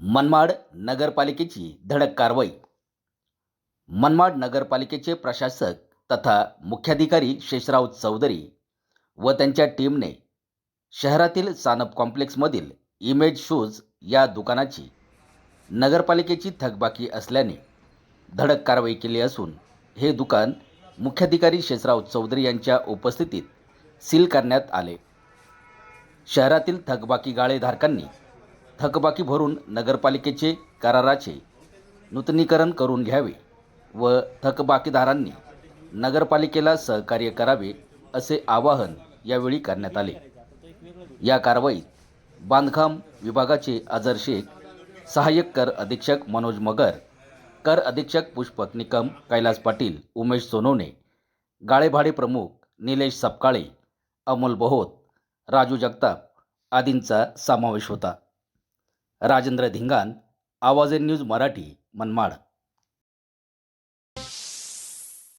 मनमाड नगरपालिकेची धडक कारवाई. मनमाड नगरपालिकेचे प्रशासक तथा मुख्याधिकारी शेषराव चौधरी व त्यांच्या टीमने शहरातील सानप कॉम्प्लेक्समधील इमेज शूज या दुकानाची नगरपालिकेची थकबाकी असल्याने धडक कारवाई केली असून हे दुकान मुख्याधिकारी शेषराव चौधरी यांच्या उपस्थितीत सील करण्यात आले. शहरातील थकबाकी गाळेधारकांनी थकबाकी भरून नगरपालिकेचे कराराचे नूतनीकरण करून घ्यावे व थकबाकीदारांनी नगरपालिकेला सहकार्य करावे असे आवाहन यावेळी करण्यात आले. या कारवाईत बांधकाम विभागाचे अजर शेख सहाय्यक कर अधीक्षक मनोज मगर कर अधीक्षक पुष्पक निकम कैलास पाटील उमेश सोनवणे गाळेभाडे प्रमुख निलेश सपकाळे अमोल बहोत राजू जगताप आदींचा समावेश होता. राजेंद्र धिंगान आवाजे न्यूज मराठी मनमाड.